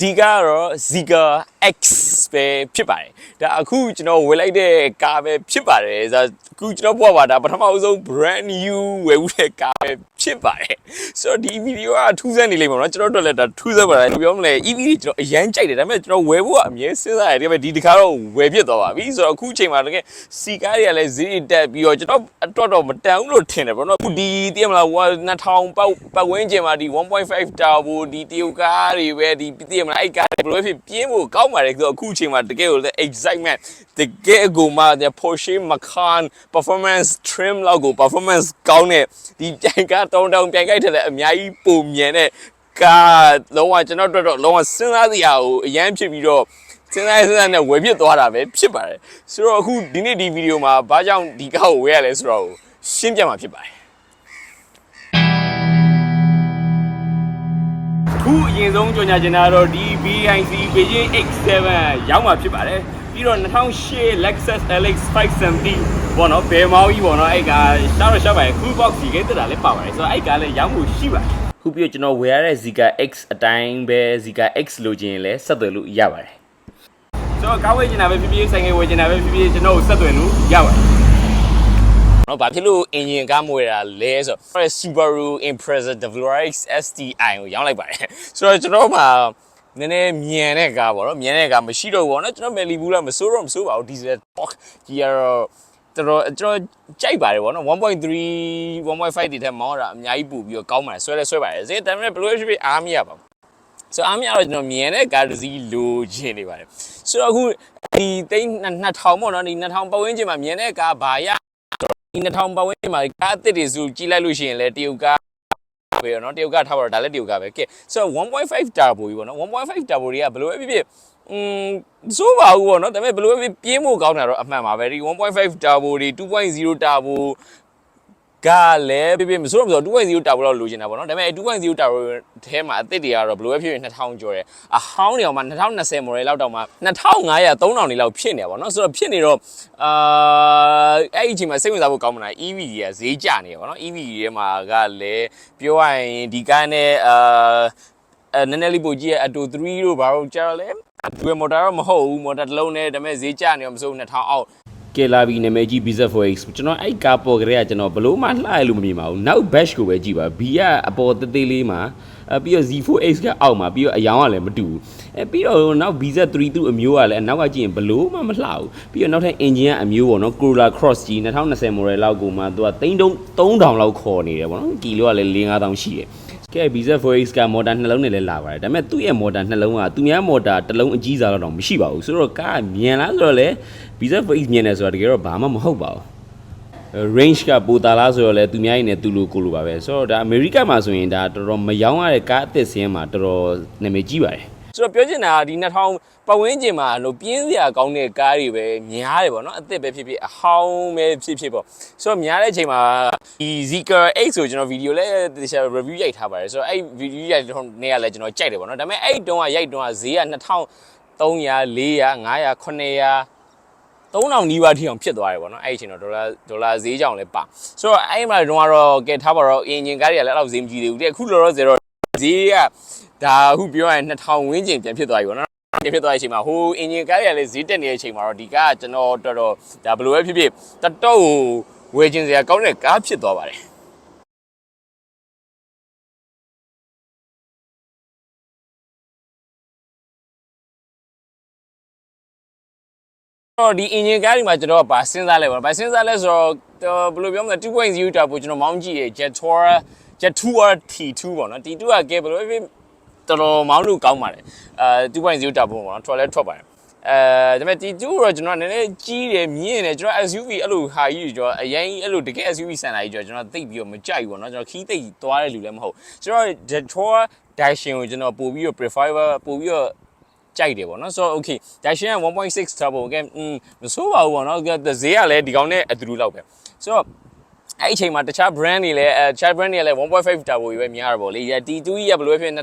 ဒီကတော့ Zika X ပဲဖြစ်ပါတယ်ဒါအခုကျွန်တော်ဝယ်လိုက်တဲ့ကားပဲဖြစ်ပါတယ်ဒါအခုကျွန်တော်ဘွားပါဒါပထမအဆုံး brand new ဝယ်ဦးတဲ့ကားပဲဖြစ်ပါတယ်ဆိုတော့ဒီဗီဒီယိုကထူးဆန်းနေလိမ့်မယ်နော်ကျွန်တော်တို့လည်းဒါထူးဆန်းပါတယ်ပြောမလဲ EV တွေကျွန်တော်အရန်ကြိုက်တယ်ဒါပေမဲ့ကျွန်တော်ဝယ်ဖို့ကအမြဲစဉ်းစားရတယ်ဒါပေမဲ့ဒီတစ်ခါတော့ဝယ်ဖြစ်သွားပါပြီဆိုတော့အခုချိန်မှာတကယ်စီကားတွေကလည်းဈေးတွေတက်ပြီးတော့ကျွန်တော်အတွက်တော့မတန်ဘူးလို့ထင်တယ်ပေါ့နော်အခုဒီတည်မလား2000ပတ်ပတ်ဝန်းကျင်မှာဒီ1.5 turbo ဒီတရုတ်ကားတွေပဲဒီတည်မလားအဲ့ကားတွေဘယ်လိုဖြစ်ပြင်းဖို့ကောင်းပါတယ်ဆိုတော့အခုချိန်မှာတကယ်ကိုလည်း excitement တကယ်ကိုမှ Porsche Macan performance trim လောက်ကို performance ကောင်းတဲ့ဒီပြိုင်ကားတောင်းတောင်းပြိုင်ကြိုက်တယ်လည်းအများကြီးပုံမြန်တဲ့ကားလုံးဝကျွန်တော်တို့တော့လုံးဝစဉ်းစားစရာကိုအရန်ဖြစ်ပြီးတော့စဉ်းစားစဉ်းစားနဲ့ဝယ်ဖြစ်သွားတာပဲဖြစ်ပါတယ်ဆိုတော့အခုဒီနေ့ဒီဗီဒီယိုမှာဘာကြောင့်ဒီကားကိုဝယ်ရလဲဆိုတော့ရှင်းပြမှာဖြစ်ပါတယ် ရင်ဆုံးကြော်ညာချင်တာကတော့ဒီ BIC Beijing X7 ရောက်မှာဖြစ်ပါတယ်ပြီးတော့2008 Lexus LX 570ပေါ့နော်ဘယ်မောင်းကြီးပေါ့နော်အဲ့ကရှားတော့ရှားပါတယ် cool box ကြီးကတက်တာလည်းပါပါတယ်ဆိုတော့အဲ့ကလည်းရောက်မှုရှိပါတယ်ခုပြီးတော့ကျွန်တော်ဝယ်ရတဲ့ Zika X အတိုင်းပဲ Zika X လိုချင်ရင်လည်းဆက်သွယ်လို့ရပါတယ်ဆိုတော့ကားဝယ်ချင်တာပဲဖြစ်ဖြစ်ဆိုင်ငယ်ဝယ်ချင်တာပဲဖြစ်ဖြစ်ကျွန်တော်ကိုဆက်သွယ်လို့ရပါတယ် နော်ဘာဖြစ်လို့အင်ဂျင်ကားမွေတာလဲဆိုတော့ Subaru Impreza WRX STI ကိုရောင်းလိုက်ပါတယ်ဆိုတော့ကျွန်တော်မှာနည်းနည်းမြန်တဲ့ကားပေါ့နော်မြန်တဲ့ကားမရှိတော့ဘူးပေါ့နော်ကျွန်တော်မယ်လီဘူးလားမစိုးတော့မစိုးပါဘူးဒီဇယ် box ကြီးကတော့တော်တော်ကျွန်တော်ကြိုက်ပါတယ်ပေါ့နော်1.3 1.5ဒီထက်မောင်းတာအများကြီးပို့ပြီးတော့ကောင်းပါတယ်ဆွဲလဲဆွဲပါတယ်ဈေးတမ်းနဲ့ဘယ်လိုဖြစ်ဖြစ်အားမရပါဘူးဆိုအားမရတော့ကျွန်တော်မြင်တဲ့ကားတစ်စီးလိုချင်နေပါတယ်ဆိုတော့အခုဒီသိန်း2000ပေါ့နော်ဒီ2000ပတ်ဝန်းကျင်မှာမြင်တဲ့ကားဘာရ ဒီ2000ပတ်ဝန်းကျင်မှာကားအသစ်တွေစုကြည့်လိုက်လို့ရှိရင်လည်းတရုတ်ကားပဲเนาะတရုတ်ကထားပါတော့ဒါလည်းတရုတ်ကပဲကဲဆိုတော့1.5 turbo ကြီးပေါ့နော်1.5 turbo တွေကဘယ်လိုပဲဖြစ်ဖြစ်อืมစိုးပါဘူးပေါ့နော်ဒါပေမဲ့ဘယ်လိုပဲပြင်းဖို့ကောင်းတာတော့အမှန်ပါပဲဒီ1.5 turbo တွေ2.0 turbo ကလည်းပြပြမစိုးတော့မစိုး2.0 turbo လောက်လိုချင်တာပေါ့နော်ဒါပေမဲ့2.0 turbo ထဲမှာအသစ်တွေကတော့ဘယ်လိုပဲဖြစ်ဖြစ်2000ကျော်တယ်အဟောင်းတွေအောင်မှ2020 model လောက်တောင်မှ2500 3000နေလောက်ဖြစ်နေတာပေါ့နော်ဆိုတော့ဖြစ်နေတော့အာအဲ့ဒီအချိန်မှာစိတ်ဝင်စားဖို့ကောင်းမလား EV တွေကဈေးကျနေတယ်ပေါ့နော် EV တွေထဲမှာကလည်းပြောရရင်ဒီကားနဲ့အာအဲနည်းနည်းလေးပိုကြည့်ရအတူ3တို့ဘာလို့ကြာတော့လဲဒီမော်တာတော့မဟုတ်ဘူးမော်တာတစ်လုံးနဲ့ဒါပေမဲ့ဈေးကျနေတော့မစိုး2000အောက် ကဲလာပြီနာမည်ကြီး BZ4X ကျွန်တော်အဲ့ကားပေါ်ကလေးကကျွန်တော်ဘလို့မှလှရလို့မမြင်ပါဘူးနောက် bash ကိုပဲကြည့်ပါ B ကအပေါ်သေးသေးလေးမှာအပြီးတော့ Z4X ကအောက်မှာပြီးတော့အယောင်ကလည်းမတူဘူးအဲပြီးတော့နောက် BZ3 သူ့အမျိုးကလည်းနောက်ကကြည့်ရင်ဘလို့မှမလှဘူးပြီးတော့နောက်ထပ် engine ကအမျိုးပေါ့နော် Corolla Cross G 2020 model လောက်ကိုမှသူက3000လောက်ခေါ်နေတယ်ပေါ့နော်ကီလိုကလည်း4-5000ရှိတယ်ကဲ BZ4X ကမော်တာနှလုံးနဲ့လည်းလာပါတယ်ဒါပေမဲ့သူ့ရဲ့မော်တာနှလုံးကသူများမော်တာတစ်လုံးအကြီးစားတော့မရှိပါဘူးဆိုတော့ကားမြန်လားဆိုတော့လေ BZ4X မြန်တယ်ဆိုတာတကယ်တော့ဘာမှမဟုတ်ပါဘူး range ကပိုတာလားဆိုတော့လေသူများရင်လည်းသူ့လိုကိုလိုပါပဲဆိုတော့ဒါအမေရိကမှာဆိုရင်ဒါတော်တော်မယောင်းရတဲ့ကားအသစ်စင်းမှာတော်တော်နာမည်ကြီးပါတယ်ဆိုတော့ပြောချင်တာကဒီ2000ပတ်ဝန်းကျင်မှာလို့ပြင်းစရာကောင်းတဲ့ကားတွေပဲများတယ်ပေါ့နော်အသစ်ပဲဖြစ်ဖြစ်အဟောင်းပဲဖြစ်ဖြစ်ပေါ့ဆိုတော့များတဲ့အချိန်မှာဒီ Zika X ဆိုကျွန်တော်ဗီဒီယိုလည်းတခြား review ရိုက်ထားပါတယ်ဆိုတော့အဲ့ video ရိုက်တဲ့နေ့ကလည်းကျွန်တော်ကြိုက်တယ်ပေါ့နော်ဒါပေမဲ့အဲ့တုန်းကရိုက်တုန်းကဈေးက2300 400 500 900 3000နီးပါးထိအောင်ဖြစ်သွားတယ်ပေါ့နော်အဲ့ဒီအချိန်တော့ဒေါ်လာဒေါ်လာဈေးကြောင်လည်းပါဆိုတော့အဲ့မှာတော့ကတော့ကဲထားပါတော့အင်ဂျင်ကားတွေကလည်းအဲ့လောက်ဈေးမကြီးသေးဘူးတဲ့အခုလောလောဆယ်တော့ဈေးကဒါအခုပြောရရင်2000ဝန်းကျင်ပြန်ဖြစ်သွားပြီပေါ့နော်ပြန်ဖြစ်သွားတဲ့အချိန်မှာဟိုအင်ဂျင်ကားတွေကလည်းဈေးတက်နေတဲ့အချိန်မှာတော့ဒီကားကကျွန်တော်တော်တော်ဒါဘယ်လိုပဲဖြစ်ဖြစ်တတော့ကိုဝယ်ခြင်းစရာကောင်းတဲ့ကားဖြစ်သွားပါတယ် တော့ဒီ engine ကားတွေမှာကျွန်တော်ကဗာစဉ်းစားလဲပါဗာစဉ်းစားလဲဆိုတော့ဘယ်လိုပြောမလဲ2.0 turbo ကျွန်တော်မောင်းကြည့်ရ Jet Tour Jet Tour T2 ပေါ့နော် T2 ကကဲဘယ်လိုဖြစ်တော်တော်မောင်းလို့ကောင်းပါတယ်အဲ2.0 turbo ပေါ့နော်ထွက်လဲထွက်ပါတယ်အဲဒါပေမဲ့ T2 တော့ကျွန်တော်နည်းနည်းကြီးတယ်မြင့်တယ်ကျွန်တော် SUV အဲ့လိုဟာကြီးကျွန်တော်အရင်အဲ့လိုတကယ် SUV ဆန်လာကြီးကျွန်တော်သိပြီးတော့မကြိုက်ဘူးပေါ့နော်ကျွန်တော်ခီးသိသွားတဲ့လူလည်းမဟုတ်ကျွန်တော် Jet Tour Dash ကိုကျွန်တော်ပို့ပြီးတော့ prefer ပို့ပြီးတော့ ကြိုက်တယ်ပေါ့နော်ဆိုတော့ okay Dacian 1.6 turbo ကอืมမဆိုးပါဘူးပေါ့နော်ဈေးကလည်းဒီကောင်နဲ့အတူတူလောက်ပဲဆိုတော့အဲ့ဒီအချိန်မှာတခြား brand တွေလည်းအဲတခြား brand တွေလည်း1.5 turbo ကြီးပဲများတာပေါ့လေ T2 ကြီးကဘယ်လိုပဲဖြစ်2006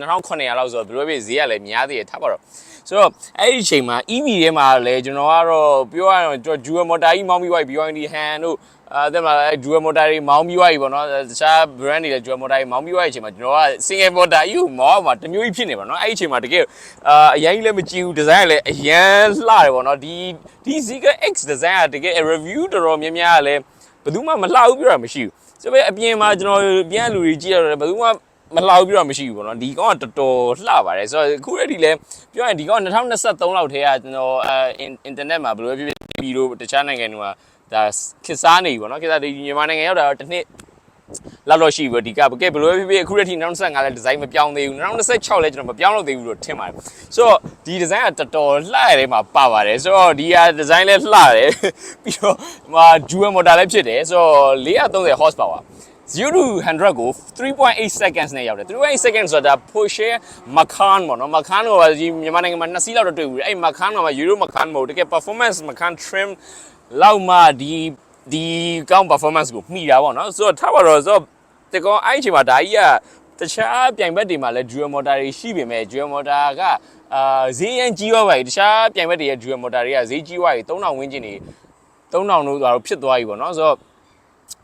2900လောက်ဆိုတော့ဘယ်လိုပဲဈေးကလည်းများသေးတယ်ထားပါတော့ ဆိုတော့အဲ့ဒီအချိန်မှာ EV ထဲမှာလည်းကျွန်တော်ကတော့ပြောရရင်ကျွန်တော် dual motor ကြီးမောင်းပြီးသွားပြီ BYD Han တို့အဲဒါမှလည်း dual motor တွေမောင်းပြီးသွားပြီပေါ့နော်တခြား brand တွေလည်း dual motor တွေမောင်းပြီးသွားတဲ့အချိန်မှာကျွန်တော်က single motor ကြီးကိုမောင်းမှာတစ်မျိုးကြီးဖြစ်နေပါတော့အဲ့ဒီအချိန်မှာတကယ်အာအရင်ကြီးလည်းမကြည့်ဘူး design ကလည်းအရန်လှတယ်ပေါ့နော်ဒီဒီ Zeekr X design ကတကယ် review တော်တော်များများကလည်းဘယ်သူမှမလှဘူးပြောတာမရှိဘူးဆိုပေမဲ့အပြင်မှာကျွန်တော်ပြန်လူတွေကြည့်ရတော့ဘယ်သူမှ မလှဘူးပြောတာမရှိဘူးပေါ့နော်ဒီကောင်ကတော်တော်လှပါတယ်ဆိုတော့အခုတည်းဒီလဲပြောရင်ဒီကောင်2023လောက်ထဲကကျွန်တော်အဲ internet မှာဘယ်လိုဖြစ်ဖြစ်ပြီးတော့တခြားနိုင်ငံတွေကဒါခစ်စားနေပြီပေါ့နော်ခစ်စားဒီမြန်မာနိုင်ငံရောက်တာတော့တစ်နှစ်လောက်တော့ရှိပြီဒီကဘကဲဘယ်လိုဖြစ်ဖြစ်အခုတည်းဒီ2025လဲဒီဇိုင်းမပြောင်းသေးဘူး2026လဲကျွန်တော်မပြောင်းလို့သေးဘူးလို့ထင်ပါတယ်ဆိုတော့ဒီဒီဇိုင်းကတော်တော်လှရတဲ့မှာပါပါတယ်ဆိုတော့ဒီဟာဒီဇိုင်းလဲလှတယ်ပြီးတော့ဟို dual motor လည်းဖြစ်တယ်ဆိုတော့430 horsepower 0 to 100ကို3.8 seconds နဲ့ရောက်တယ်3.8 seconds ဆိုတာ Porsche Macan ပေါ့နော် Macan ကိုဒီမြန်မာနိုင်ငံမှာနှစ်စီးလောက်တော့တွေ့ဘူးအဲ့ Macan မှာ Euro Macan မဟုတ်တကယ် performance Macan trim လောက်မှဒီဒီကောင်း performance ကိုမှီတာပေါ့နော်ဆိုတော့ထားပါတော့ဆိုတော့တကောအဲ့အချိန်မှာဒါကြီးကတခြားပြိုင်ဘက်တွေမှာလည်း dual motor တွေရှိပေမဲ့ dual motor ကအာဈေးရန်ကြီးသွားပါပြီတခြားပြိုင်ဘက်တွေရဲ့ dual motor တွေကဈေးကြီးသွားပြီ3000ဝန်းကျင်နေ3000လို့ဆိုတော့ဖြစ်သွားပြီပေါ့နော်ဆိုတော့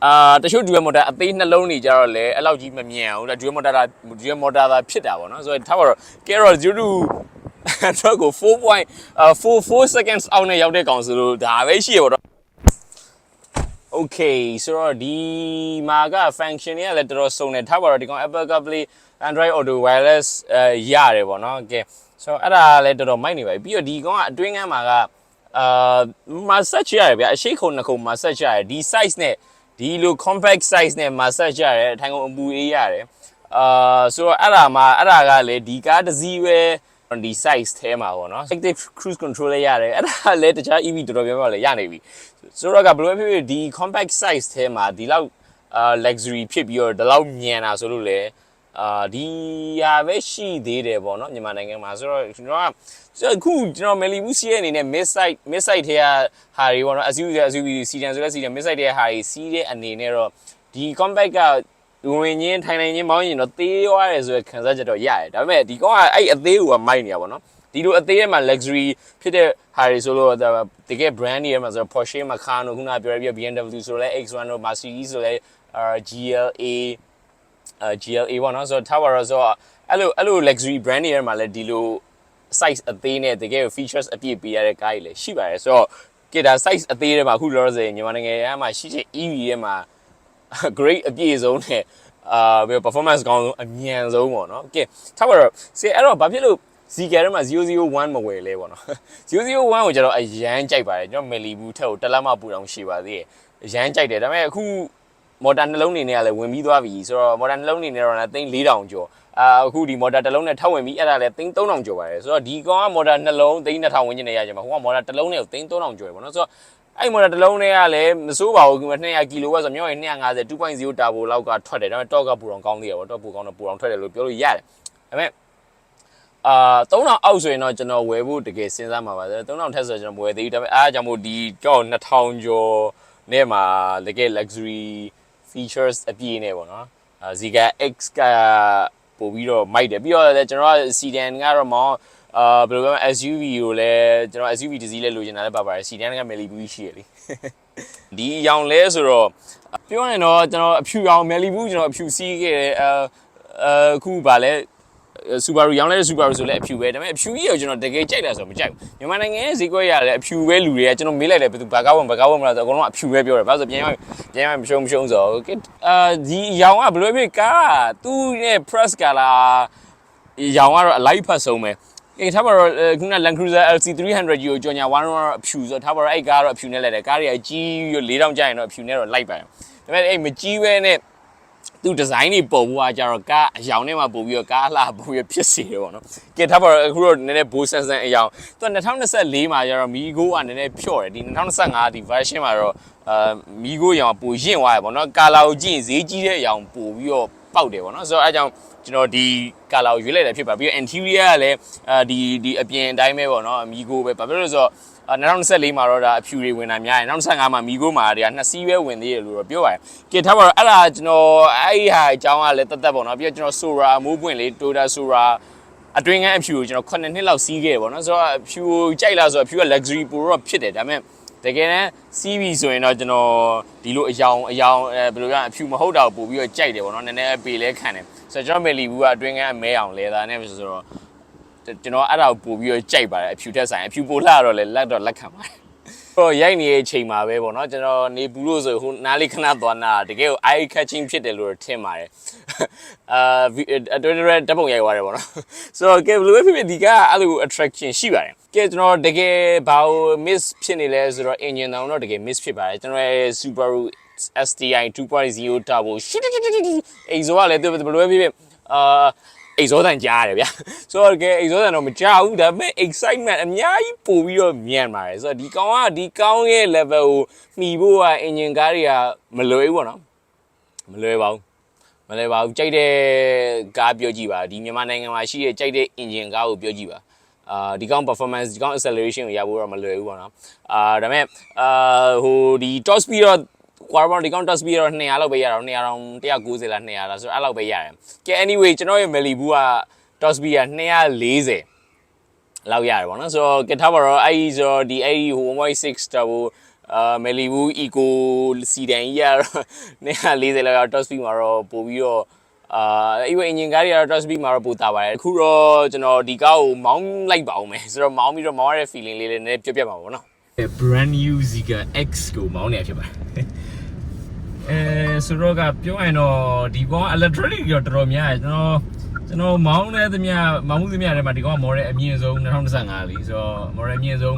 အာတချို့ dual motor အသေးနှလုံးနေကြတော့လေအဲ့လောက်ကြီးမမြန်ဘူးဒါ dual motor ဒါ dual motor သာဖြစ်တာပေါ့နော်ဆိုတော့ထားပါတော့ Carol 0 to တော့ကို4.44 seconds အောက်နဲ့ရောက်တဲ့ကောင်ဆိုလို့ဒါပဲရှိရပေါ့တော့ Okay ဆိုတော့ဒီမှာက function တွေကလည်းတော်တော်စုံတယ်ထားပါတော့ဒီကောင် Apple CarPlay Android Auto Wireless အဲရတယ်ပေါ့နော် Okay ဆိုတော့အဲ့ဒါလည်းတော်တော်မိုက်နေပါပြီပြီးတော့ဒီကောင်ကအတွင်းကမ်းမှာကအာမဆက်ချရတယ်ဗျအရှိခုံနှစ်ခုံမဆက်ချရတယ်ဒီ size နဲ့ ဒီလို compact size နဲ့မဆက်ချရတယ်အထိုင်ကုန်အပူအေးရတယ်အာဆိုတော့အဲ့ဒါမှအဲ့ဒါကလည်းဒီကားတစ်စီးပဲဒီ size ထဲမှာပေါ့နော် active cruise control လည်းရတယ်အဲ့ဒါလည်းတခြား EV တော်တော်များများလည်းရနေပြီဆိုတော့ကဘယ်လိုပဲဖြစ်ဖြစ်ဒီ compact size ထဲမှာဒီလောက်အာ luxury ဖြစ်ပြီးတော့ဒီလောက်မြန်တာဆိုလို့လေ အာဒီဟာပဲရှိသေးတယ်ပေါ့နော်မြန်မာနိုင်ငံမှာဆိုတော့ကျွန်တော်ကအခုကျွန်တော် Malibu စီးရဲ့အနေနဲ့ mid side mid side ထဲကဟာတွေပေါ့နော် SUV ဆို SUV စီတန်ဆိုလဲစီတန် mid side ထဲကဟာတွေစီးတဲ့အနေနဲ့တော့ဒီ compact ကဝင်ချင်းထိုင်နိုင်ချင်းမောင်းရင်တော့သေးသွားတယ်ဆိုရယ်ခံစားချက်တော့ရတယ်ဒါပေမဲ့ဒီကောင်ကအဲ့အသေးကိုကမိုက်နေတာပေါ့နော်ဒီလိုအသေးထဲမှာ luxury ဖြစ်တဲ့ဟာတွေဆိုလို့တကယ် brand တွေမှာဆိုတော့ Porsche Macan တို့ခုနပြောရပြ BMW ဆိုလဲ X1 တို့ Mercedes ဆိုလဲ GLA အဲ GLA ပေါ့နော်ဆိုတော့ထားပါတော့ဆိုတော့အဲ့လိုအဲ့လို luxury brand တွေထဲမှာလည်းဒီလို size အသေးနဲ့တကယ် features အပြည့်ပေးရတဲ့ကားကြီးလည်းရှိပါတယ်ဆိုတော့ကဲဒါ size အသေးတွေမှာအခုလောလောဆယ်မြန်မာနိုင်ငံရဲ့မှာရှိတဲ့ EV ရဲ့မှာ great အပြည့်ဆုံးနဲ့အာဘယ် performance ကောင်းဆုံးအမြန်ဆုံးပေါ့နော်ကဲထားပါတော့စေအဲ့တော့ဘာဖြစ်လို့ Zika ထဲမှာ001မဝယ်လဲပေါ့နော်001ကိုကျတော့အရန်ကြိုက်ပါတယ်ကျွန်တော် Malibu ထက်ကိုတစ်လက်မပူတောင်ရှိပါသေးတယ်အရန်ကြိုက်တယ်ဒါပေမဲ့အခု မော်တာနှလုံးနေနဲ့ကလည်းဝင်ပြီးသွားပြီဆိုတော့မော်တာနှလုံးနေနဲ့တော့လည်းသိန်း4000ကျော်အာအခုဒီမော်တာတစ်လုံးနဲ့ထပ်ဝင်ပြီးအဲ့ဒါလည်းသိန်း3000ကျော်ပါတယ်ဆိုတော့ဒီကောင်ကမော်တာနှလုံးသိန်း2000ဝန်းကျင်နဲ့ရကြမှာဟိုကမော်တာတစ်လုံးနဲ့ကိုသိန်း3000ကျော်တယ်ပေါ့နော်ဆိုတော့အဲ့မော်တာတစ်လုံးနဲ့ကလည်းမစိုးပါဘူး200ကီလိုဝတ်ဆိုတော့မြောက်ရင်250 2.0တာဘိုလောက်ကထွက်တယ်ဒါပေမဲ့တော့ကပူအောင်ကောင်းသေးတယ်ပေါ့တော့ပူကောင်းတော့ပူအောင်ထွက်တယ်လို့ပြောလို့ရတယ်ဒါပေမဲ့အာ3000အောက်ဆိုရင်တော့ကျွန်တော်ဝယ်ဖို့တကယ်စဉ်းစားမှာပါ3000ထက်ဆိုကျွန်တော်ဝယ်သေးဘူးဒါပေမဲ့အားကြောင့်မို့ဒီကြောက်2000ကျော်နဲ့မှာတကယ် luxury features အပြည့်နဲ့ပေါ့နော်အာ Zika X ကပို့ပြီးတော့မိုက်တယ်ပြီးတော့လည်းကျွန်တော်က sedan ကတော့မောင်းအာဘယ်လိုပြောမလဲ SUV ကိုလည်းကျွန်တော် SUV တစ်စီးလည်းလိုချင်တာလည်းပါပါတယ် sedan က Malibu ရှိရလေဒီရောင်လဲဆိုတော့ပြောရင်တော့ကျွန်တော်အဖြူရောင် Malibu ကျွန်တော်အဖြူစီးခဲ့တယ်အဲအခုဗာလဲ Subaru ရောင်းလိုက်တဲ့ Subaru ဆိုလည်းအဖြူပဲဒါပေမဲ့အဖြူကြီးကိုကျွန်တော်တကယ်ကြိုက်တယ်ဆိုတော့မကြိုက်ဘူးမြန်မာနိုင်ငံရဲ့ဈေးကွက်ရလည်းအဖြူပဲလူတွေကကျွန်တော်မေးလိုက်တယ်ဘယ်သူဘာကောက်ဝင်ဘာကောက်ဝင်မလားဆိုတော့အကုန်လုံးအဖြူပဲပြောတယ်ဘာလို့ဆိုပြန်ရပြန်ရမရှုံမရှုံဆိုတော့အာဒီရောင်ကဘယ်လိုဖြစ်ကားသူ့ရဲ့ press color ရောင်ကတော့အလိုက်ဖတ်ဆုံးပဲအေးထားပါတော့ခုန Land Cruiser LC 300ကြီးကိုကြော်ညာ1တော့အဖြူဆိုထားပါတော့အဲ့ကားတော့အဖြူနဲ့လိုက်တယ်ကားတွေအကြီးပြီး4000ကျရင်တော့အဖြူနဲ့တော့လိုက်ပါတယ်ဒါပေမဲ့အဲ့မကြီးပဲနဲ့ သူဒီဇိုင်းတွေပုံဖို့ကကြတော့ကားအယောင်နဲ့မှပုံပြီးတော့ကားအလှပုံပြီးဖြစ်စီတယ်ပေါ့နော်။ကဲထားပါတော့အခုတော့နည်းနည်းဘိုးဆန်ဆန်အယောင်သူ2024မှာကျတော့မီဂိုကနည်းနည်းဖြော့တယ်ဒီ2025ဒီ version မှာတော့အာမီဂိုရောင်ပိုရင့်သွားတယ်ပေါ့နော်။ကာလာကိုကြည့်ရင်ဈေးကြီးတဲ့အယောင်ပိုပြီးတော့ ပေါက်တယ်ပေါ့နော်။ဆိုတော့အဲကြောင့်ကျွန်တော်ဒီကာလာကိုရွေးလိုက်တာဖြစ်ပါပြီးတော့ interior ကလည်းအာဒီဒီအပြင်အတိုင်းပဲပေါ့နော်အမီဂိုပဲဘာဖြစ်လို့လဲဆိုတော့2024မှာတော့ဒါအဖြူတွေဝင်တာများတယ်2025မှာမီဂိုမှာတွေကနှစ်စီးပဲဝင်သေးတယ်လို့တော့ပြောပါတယ်ကဲထားပါတော့အဲ့ဒါကျွန်တော်အဲ့ဒီဟာအကြောင်းကလည်းတက်တက်ပေါ့နော်ပြီးတော့ကျွန်တော် Sora မိုးပွင့်လေး Toyota Sora အတွင်းကအဖြူကိုကျွန်တော်9နှစ်လောက်စီးခဲ့တယ်ပေါ့နော်ဆိုတော့အဖြူကိုကြိုက်လားဆိုတော့အဖြူက luxury ပိုတော့ဖြစ်တယ်ဒါပေမဲ့ တကယ်တမ်းစီးပြီဆိုရင်တော့ကျွန်တော်ဒီလိုအယောင်အယောင်အဲဘယ်လိုလဲအဖြူမဟုတ်တာကိုပို့ပြီးတော့ကြိုက်တယ်ပေါ့နော်နည်းနည်းအပေလဲခံတယ်ဆိုတော့ကျွန်တော်မယ်လီဘူးကအတွင်းကအမဲအောင်လဲတာနဲ့ဆိုတော့ကျွန်တော်အဲ့ဒါကိုပို့ပြီးတော့ကြိုက်ပါတယ်အဖြူတက်ဆိုင်အဖြူပိုလှတော့လေလက်တော့လက်ခံပါတယ် ဟိုရိုက်နေတဲ့အချိန်မှာပဲပေါ့နော်ကျွန်တော်နေဘူးလို့ဆိုဟိုနားလေးခဏသွားနာတကယ်ကို eye catching ဖြစ်တယ်လို့ထင်ပါတယ်အာအတွဲတွဲဓာတ်ပုံရိုက်သွားတယ်ပေါ့နော်ဆိုတော့ကဲဘယ်လိုပဲဖြစ်ဖြစ်ဒီကအဲ့လို attraction ရှိပါတယ်ကဲကျွန်တော်တကယ်ဘာကို miss ဖြစ်နေလဲဆိုတော့ engine တောင်တော့တကယ် miss ဖြစ်ပါတယ်ကျွန်တော်ရဲ့ Subaru STI 2.0 turbo အိမ်ဆိုကလည်းဘယ်လိုပဲဖြစ်ဖြစ်အာ အိတ်ဇောတန်ကြားရတယ်ဗျာဆိုတော့တကယ်အိတ်ဇောတန်တော့မကြားဘူးဒါပေမဲ့ excitement အများကြီးပို့ပြီးတော့မြန်ပါတယ်ဆိုတော့ဒီကောင်ကဒီကောင်ရဲ့ level ကိုမှီဖို့က engine ကားတွေကမလွယ်ဘူးပေါ့နော်မလွယ်ပါဘူးမလွယ်ပါဘူးကြိုက်တဲ့ကားပြောကြည့်ပါဒီမြန်မာနိုင်ငံမှာရှိတဲ့ကြိုက်တဲ့ engine ကားကိုပြောကြည့်ပါအာဒီကောင် performance ဒီကောင် acceleration ကိုရဖို့တော့မလွယ်ဘူးပေါ့နော်အာဒါပေမဲ့အာဟိုဒီ top speed တော့ quadrant ဒီကောင် top speed တော့200လောက်ပဲရတော့200တောင်190လား200လားဆိုတော့အဲ့လောက်ပဲရတယ်ကဲ anyway ကျွန်တော်ရဲ့ Malibu က top speed က240လောက်ရတယ်ပေါ့နော်ဆိုတော့ကထားပါတော့အဲ့ဒီဆိုတော့ဒီအဲ့ဒီဟို1.6 turbo အာ Malibu Eco Sedan ကြီးကတော့240လောက် top speed မှာတော့ပို့ပြီးတော့အာအဲ့ဒီ engine ကားတွေကတော့ top speed မှာတော့ပိုတာပါတယ်အခုတော့ကျွန်တော်ဒီကားကိုမောင်းလိုက်ပါအောင်မယ်ဆိုတော့မောင်းပြီးတော့မောင်းရတဲ့ feeling လေးလည်းနည်းပြပြပါပေါ့နော် brand new Zika X ကိုမောင်းနေဖြစ်ပါတယ် အဲဆိုတော့ကပြောရင်တော့ဒီကောင် electronic ရောတော်တော်များတယ်ကျွန်တော်ကျွန်တော်မောင်းတဲ့သမျှမောင်းမှုသမျှထဲမှာဒီကောင် model အမြင့်ဆုံး2015လीဆိုတော့ model အမြင့်ဆုံး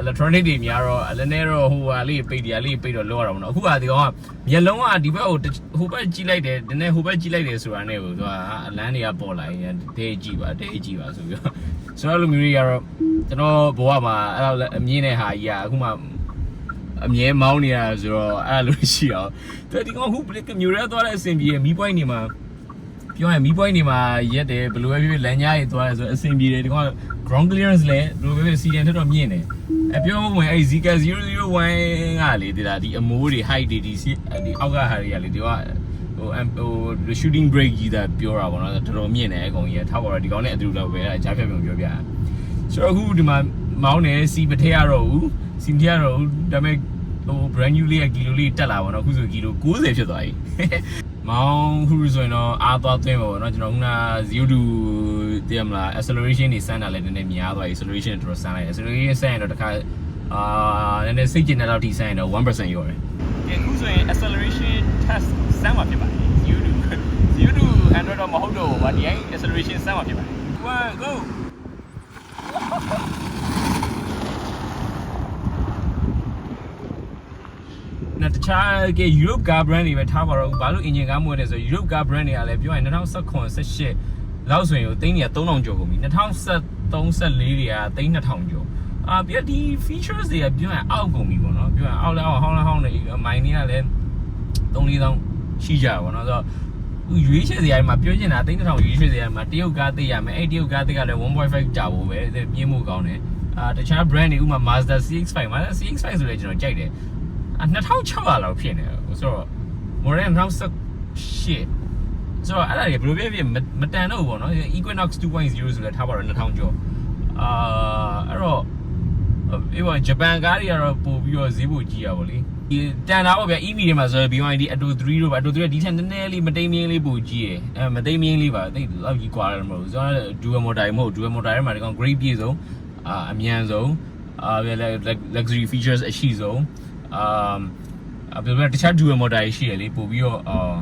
electronic တွေများတော့အလည်းနဲ့တော့ဟိုဟာလေးပိတ်တရားလေးပိတ်တော့လောက်ရအောင်နော်အခုကဒီကောင်ကမျက်လုံးကဒီဘက်ဟိုဟိုဘက်ကြည့်လိုက်တယ်ဒီနေ့ဟိုဘက်ကြည့်လိုက်တယ်ဆိုတာနဲ့ဟိုသူကအလန်းတွေကပေါ်လာရင်ဒေးကြည့်ပါဒေးကြည့်ပါဆိုပြီးတော့ဆိုတော့လူမျိုးတွေကတော့ကျွန်တော်ဘဝမှာအဲ့လိုအမြင့်တဲ့ဟာကြီးကအခုမှ အမြဲမောင်းနေရဆိုတော့အဲ့လိုရှိအောင်သူဒီကောင်အခုမျိုးရဲသွားတဲ့အဆင်ပြေမီးပွိုင်းနေမှာပြောရင်မီးပွိုင်းနေမှာရက်တယ်ဘယ်လိုပဲဖြစ်ဖြစ်လမ်းကြားရေးသွားရဲဆိုအဆင်ပြေတယ်ဒီကောင် ground clearance လည်းဘယ်လိုပဲဖြစ်စီဒန်ထက်တော့မြင့်တယ်အပြောမဝင်အဲ့ Zika 001ကလေဒီလားဒီအမိုးတွေ height တွေဒီဒီအောက်ကဟာတွေကလေဒီကဟိုဟို shooting break ကြီးတာပြောတာပေါ့နော်တော်တော်မြင့်တယ်အကောင်ကြီးထားပါတော့ဒီကောင်နဲ့အတူတူတော့ပဲအကြမ်းဖက်ပြုံပြောပြဆိုတော့အခုဒီမှာမောင်းနေစီမထည့်ရတော့ဘူးစီမထည့်ရတော့ဘူးဒါပေမဲ့ ဟို brand new လေးကကီလိုလေးတက်လာပါတော့အခုဆိုကီလို90ဖြစ်သွားပြီမောင်းခုဆိုရင်တော့အားသွားသွင်းပါပေါ့နော်ကျွန်တော်ခုန0တူတည်မလား acceleration တွေစမ်းတာလည်းနည်းနည်းများသွားပြီ acceleration တော်တော်စမ်းလိုက် acceleration စမ်းရင်တော့တခါအာနည်းနည်းစိတ်ကျင်တဲ့လောက်ထိစမ်းရင်တော့1%ရောတယ်ဒီခုဆိုရင် acceleration test စမ်းမှာဖြစ်ပါတယ်0တူ0တူ Android တော့မဟုတ်တော့ဘူးဗာဒီ acceleration စမ်းမှာဖြစ်ပါတယ်1 go နော်တ ခြားက Europe car brand တွေပဲထားပါတော့ဘာလို့ engine ကားမွေးတယ်ဆို Europe car brand တွေကလည်းပြောရင်2019 18လောက်ဆိုရင်ကိုသိန်းကြီး3000ကျော်ကုန်ပြီ2013 14တွေကသိန်း2000ကျော်အာပြဒီ features တွေကပြောရင်အောက်ကုန်ပြီပေါ့နော်ပြောရင်အောက်လဲအောက်ဟောင်းလဲဟောင်းနေမိုင်းတွေကလည်း3 4000ရှိကြပါပေါ့နော်ဆိုတော့ရွေးချယ်စရာမှာပြောချင်တာသိန်း1000ရွေးချယ်စရာမှာတရုတ်ကားသိရမယ်အဲ့တရုတ်ကားသိကလည်း1.5ကြာဖို့ပဲပြင်းမှုကောင်းတယ်အာတခြား brand တွေဥမာ Mazda CX-5 Mazda CX-5 ဆိုလည်းကျွန်တော်ကြိုက်တယ် 2600လောက်ဖြစ်နေတယ်ဆိုတော့ more than 2008ဆိုတော့အဲ့ဒါတွေဘယ်လိုဖြစ်ဖြစ်မတန်တော့ဘူးပေါ့နော် Equinox 2.0ဆိုလည်းထားပါတော့2000ကျော်အာအဲ့တော့အေးပါဂျပန်ကားတွေကတော့ပို့ပြီးတော့ဈေးပိုကြီးရပါဗောလေဒီတန်တာပေါ့ဗျာ EV တွေမှာဆိုရင် BYD Atto 3တို့ပါ Atto 3ကဒီထက်နည်းနည်းလေးမတိမ်မင်းလေးပိုကြီးရယ်အဲမတိမ်မင်းလေးပါတိတ်လောက်ကြီးကွာတယ်မဟုတ်ဘူးဆိုတော့ dual motor မဟုတ် dual motor ထဲမှာဒီကောင် great ပြည့်စုံအာအမြန်ဆုံးအာ luxury features အရှိဆုံး um အပြပြတခြား dual motor ကြီးရှိရလေပို့ပြီးတော့အာ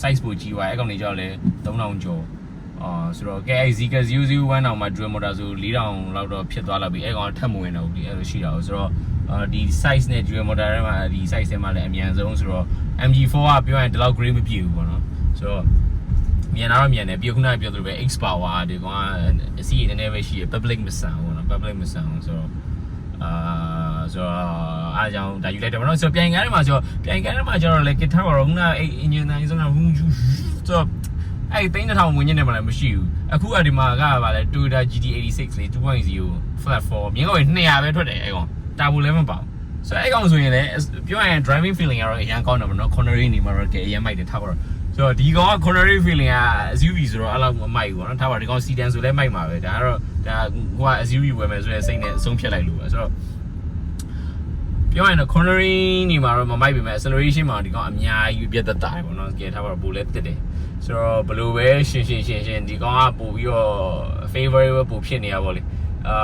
size ပိုကြီးသွားအဲ့ကောင်တွေကြောက်လဲ3000ကျော်အာဆိုတော့ KI Zika 001အောင်မှာ dual motor ဆို4000လောက်တော့ဖြစ်သွားလာပြီအဲ့ကောင်ထပ်မဝင်တော့ဘူးဒီအဲ့လိုရှိတာဆိုတော့အာဒီ size နဲ့ dual motor ထဲမှာဒီ size ထဲမှာလည်းအမြန်ဆုံးဆိုတော့ MG4 ကပြောရင်ဒီလောက် grade မပြည့်ဘူးပေါ့နော်ဆိုတော့မြန်တော့မြန်တယ်ပြီးခုနကပြောသလိုပဲ X power ဒီကောင်ကအစီအနည်းနည်းပဲရှိရ public မဆန်ဘူးနော် public မဆန်ဘူးဆိုတော့အာ ဆိုတော့အားကြောင့်ဒါယူလိုက်တယ်ဗောနော်ဆိုတော့ပြန်ကန်းထဲမှာဆိုတော့ပြန်ကန်းထဲမှာကျတော့လေကစ်ထားပါတော့ခုနအဲ့ engine တိုင်းဆိုတော့ဟူးဆိုတော့အဲ့သိန်းတစ်ထောင်ဝင်ညနေမှလည်းမရှိဘူးအခုအဒီမှာကပါလေ Toyota GT86 လေ2.0 flat 4မြင်းကောင်း200ပဲထွက်တယ်အဲ့ကောင်တာဘူလည်းမပေါ့ဆိုတော့အဲ့ကောင်ဆိုရင်လည်းပြောရရင် driving feeling ကတော့အရင်ကောင်းတယ်ဗောနော် corner နေမှာတော့ကဲအရင်မိုက်တယ်ထားပါတော့ဆိုတော့ဒီကောင်က contrary feeling က SUV ဆိုတော့အဲ့လောက်မမိုက်ဘူးပေါ့နော်ထားပါဒီကောင် sedan ဆိုလည်းမိုက်မှာပဲဒါကတော့ဒါကိုက SUV ဝယ်မယ်ဆိုတဲ့စိတ်နဲ့အဆုံးဖြတ်လိုက်လို့ပဲဆိုတော့ ပြောရင်တော့ cornering နေမှာတော့မမိုက်ပေမဲ့ acceleration မှာဒီကောင်အများကြီးပြတ်သက်တာပေါ့နော်ကြည့်ထားပါတော့ပိုလဲတက်တယ်ဆိုတော့ဘယ်လိုပဲရှင်းရှင်းရှင်းရှင်းဒီကောင်ကပို့ပြီးတော့ favorable ပို့ဖြစ်နေရပါဘောလေအာ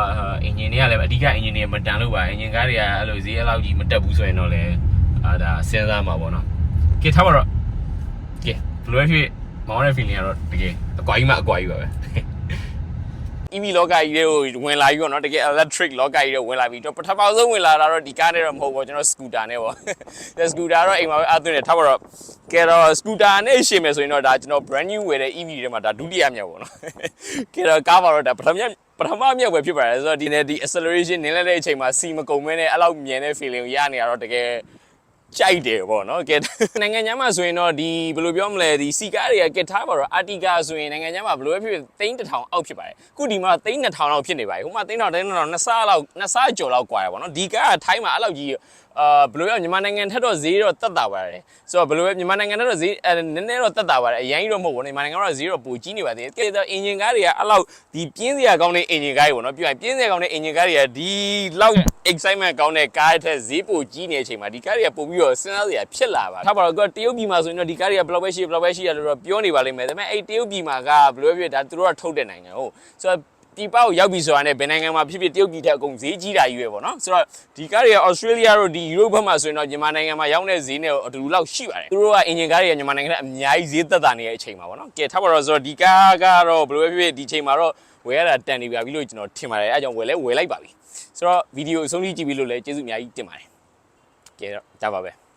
အင်ဂျင်တွေကလည်းအဓိကအင်ဂျင်တွေမတန်လို့ပါအင်ဂျင်ကားတွေကအဲ့လိုဈေးအဲ့လောက်ကြီးမတက်ဘူးဆိုရင်တော့လည်းအာဒါစဉ်းစားမှာပေါ့နော်ကြည့်ထားပါတော့ကဲဘယ်လိုဖြစ်မောင်းတဲ့ feeling ကတော့တကယ်အကွာကြီးမှအကွာကြီးပါပဲ EV လောကကြီးတွေကိုဝင်လာပြီးတော့เนาะတကယ် electric လောကကြီးတွေဝင်လာပြီးတော့ပထမဆုံးဝင်လာတာတော့ဒီကားနဲ့တော့မဟုတ်ဘူးကျွန်တော် scooter နဲ့ပေါ့ ဒါ scooter တော့အိမ်မှာပဲအသွင်းနေထားပါတော့ကဲတော့ scooter နဲ့ရှင်မယ်ဆိုရင်တော့ဒါကျွန်တော် brand new ဝယ်တဲ့ EV တွေမှာဒါဒုတိယမြောက်ပေါ့နော် ကဲတော့ကားပါတော့ဒါပထမပထမမြောက်ပဲဖြစ်ပါတယ်ဆိုတော့ဒီနေ့ဒီ acceleration နင်းလိုက်တဲ့အချိန်မှာစီမကုန်မဲနဲ့အဲ့လောက်မြင်တဲ့ feeling ကိုရနေရတော့တကယ် ကြိုက်တယ်ပေါ့နော်ကဲနိုင်ငံခြားမှာဆိုရင်တော့ဒီဘယ်လိုပြောမလဲဒီစီကားတွေကကက်ထားပါတော့အာတီကာဆိုရင်နိုင်ငံခြားမှာဘယ်လိုပဲဖြစ်ဖြစ်သိန်းတစ်ထောင်အောက်ဖြစ်ပါတယ်ခုဒီမှာသိန်း2000လောက်ဖြစ်နေပါတယ်ဟိုမှာသိန်း1000သိန်း1000နှစ်ဆလောက်နှစ်ဆကျော်လောက်กว่าရပါတော့ဒီကားကထိုင်းမှာအဲ့လောက်ကြီး အာဘယ်လိုပြောမြန်မာနိုင်ငံထက်တော့ဈေးတော့တက်တာပါတယ်ဆိုတော့ဘယ်လိုပဲမြန်မာနိုင်ငံထက်တော့ဈေးအဲနည်းနည်းတော့တက်တာပါတယ်အရင်ကြီးတော့မဟုတ်ဘူးမြန်မာနိုင်ငံကတော့ဈေးတော့ပိုကြီးနေပါသေးတယ်ကဲတော့အင်ဂျင်ကားတွေကအဲ့လောက်ဒီပြင်းစရာကောင်းတဲ့အင်ဂျင်ကားတွေပေါ့နော်ပြောရင်ပြင်းစရာကောင်းတဲ့အင်ဂျင်ကားတွေကဒီလောက် excitement ကောင်းတဲ့ကားထက်ဈေးပိုကြီးနေတဲ့အချိန်မှာဒီကားတွေကပို့ပြီးတော့စဉ်းစားစရာဖြစ်လာပါထားပါတော့ကတရုတ်ပြည်မှာဆိုရင်တော့ဒီကားတွေကဘယ်လောက်ပဲရှိဘယ်လောက်ပဲရှိရလို့တော့ပြောနေပါလိမ့်မယ်ဒါပေမဲ့အဲ့တရုတ်ပြည်မှာကဘယ်လိုပဲဖြစ်ဒါသူတို့ကထုတ်တဲ့နိုင်ငံဟုတ်ဆိုတော့ ဒီပောက်ရောက်ပြီဆိုတာနဲ့ဘယ်နိုင်ငံမှာဖြစ်ဖြစ်တရုတ်ပြည်ထက်အကုန်ဈေးကြီးတာကြီးပဲပေါ့နော်ဆိုတော့ဒီကားတွေက Australia တို့ဒီ Europe ဘက်မှာဆိုရင်တော့မြန်မာနိုင်ငံမှာရောက်တဲ့ဈေးနဲ့အတူတူလောက်ရှိပါတယ်သူတို့ကအင်ဂျင်ကားတွေကမြန်မာနိုင်ငံနဲ့အများကြီးဈေးသက်သာနေတဲ့အချိန်မှာပေါ့နော်ကဲထားပါတော့ဆိုတော့ဒီကားကတော့ဘယ်လိုပဲဖြစ်ဖြစ်ဒီချိန်မှာတော့ဝယ်ရတာတန်နေပါပြီလို့ကျွန်တော်ထင်ပါတယ်အဲအကြောင့်ဝယ်လဲဝယ်လိုက်ပါပြီဆိုတော့ဗီဒီယိုအဆုံးထိကြည့်ပြီးလို့လည်းကျေးဇူးအများကြီးတင်ပါတယ်ကဲတော့ကြပါပဲ